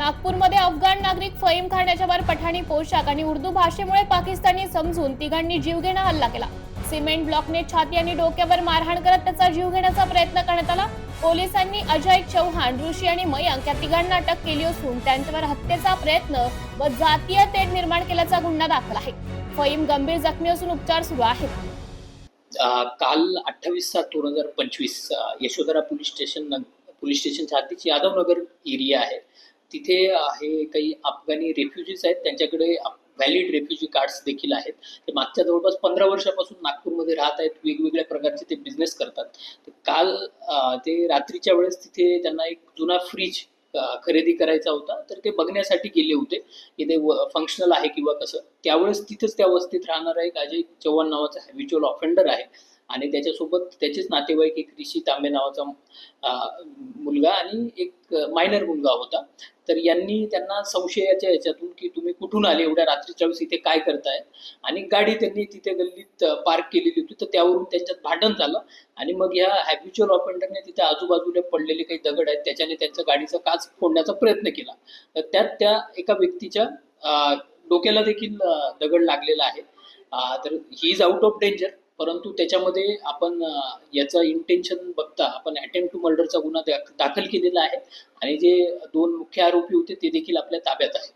नागपूरमध्ये अफगाण नागरिक फईम खाण्याच्या याच्यावर पठाणी पोशाख आणि उर्दू भाषेमुळे पाकिस्तानी समजून तिघांनी जीवघेणा हल्ला केला. सिमेंट ब्लॉकने छाती आणि डोक्यावर मारहाण करत त्याचा जीव घेण्याचा प्रयत्न करण्यात आला. पोलिसांनी अजय चौहान ऋषी आणि मयंक या तिघांना अटक केली असून त्यांच्यावर हत्येचा प्रयत्न व जातीय तेढ निर्माण केल्याचा गुन्हा दाखल आहे. फईम गंभीर जखमी असून उपचार सुरू आहेत. काल अठ्ठावीस सात दोन हजार पंचवीस यशोधरा पोलीस स्टेशन पोलीस स्टेशनच्या हद्दीची यादवनगर एरिया आहे. तिथे आहे काही अफगाणी रेफ्युजीज आहेत. त्यांच्याकडे व्हॅलिड रेफ्युजी कार्ड्स देखील आहेत. ते मागच्या जवळपास पंधरा वर्षापासून नागपूरमध्ये राहत आहेत. वेगवेगळ्या प्रकारचे ते बिझनेस करतात. तर काल ते रात्रीच्या वेळेस तिथे त्यांना एक जुना फ्रीज खरेदी करायचा होता. तर ते बघण्यासाठी गेले होते. की ते फंक्शनल आहे किंवा कसं. त्यावेळेस तिथेच त्या अवस्थेत राहणारा एक अजय चव्हाण नावाचा हॅबिच्युअल ऑफेंडर आहे. आणि त्याच्यासोबत त्याचेच नातेवाईक एक ऋषी तांबे नावाचा मुलगा आणि एक मायनर मुलगा होता. तर यांनी त्यांना संशयाच्या याच्यातून की तुम्ही कुठून आले? एवढ्या रात्रीच्या वेळेस इथे काय करताय? आणि गाडी त्यांनी तिथे गल्लीत पार्क केलेली होती. तर त्यावरून त्यांच्यात भांडण झालं. आणि मग या हॅबिच्युअल ऑफेंडरने तिथे आजूबाजूला पडलेले काही दगड आहेत. त्याच्याने त्यांच्या गाडीचा काच फोडण्याचा प्रयत्न केला. तर त्यात त्या एका व्यक्तीच्या डोक्याला देखील दगड लागलेला आहे. तर he is out of danger परंतु त्याच्यामध्ये आपण याचं इंटेन्शन बघता आपण अटेम्प्ट टू मर्डरचा गुन्हा दाखल केलेला आहे. आणि जे दोन मुख्य आरोपी होते ते देखील आपल्या ताब्यात आहेत.